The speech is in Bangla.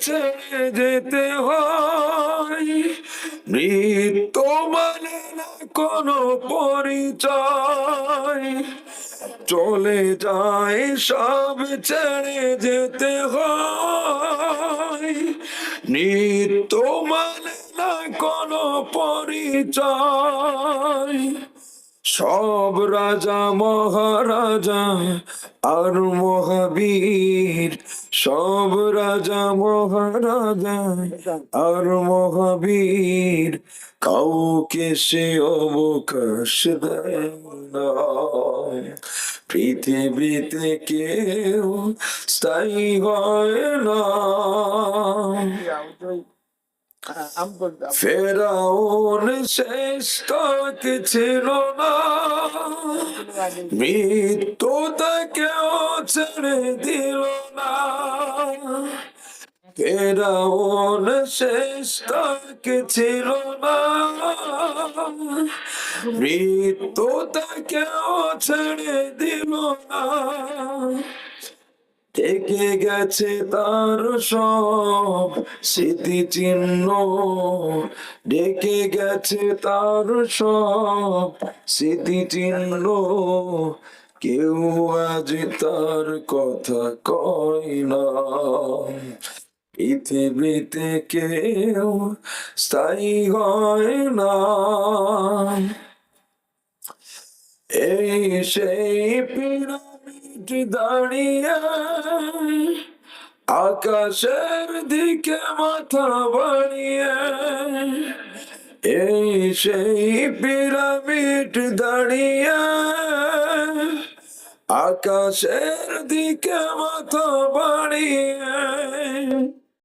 ছেড়ে যেতে হয়। মৃত্যু মানে না কোনো পরিচয়। চলে যায় সব ছেড়ে যেতে হয়। নিত্য মানে না কোনো পরিচয়। সব রাজা মহারাজা আর মহাবীর, সব রাজা মহারাজা আর মহাবীর, কাউকে সে অবকাশ দেয় পৃথিবীতে কেউ স্থায়ী হয় না। ফেরাউন শেষ তক ছিল না। মৃত্যু তাকেও ছেড়ে দিল না। ফেরাউন শেষ তক ছিল না। মৃত্যু তাকেও ছেড়ে দিল না। থেকে গেছে তার সব স্মৃতি চিহ্ন। ডেকে গেছে তার সব স্মৃতি চিহ্ন। কেউ আজ তার কথা কয় না। পৃথিবীতে কেউ স্থায়ী হয় না। এই সেই পিরামিড দাঁড়িয়ে আকাশের দিকে মাথা বাড়িয়ে। এই সেই পিরামিড দাঁড়িয়ে আকাশের দিকে মাথা বাড়িয়ে।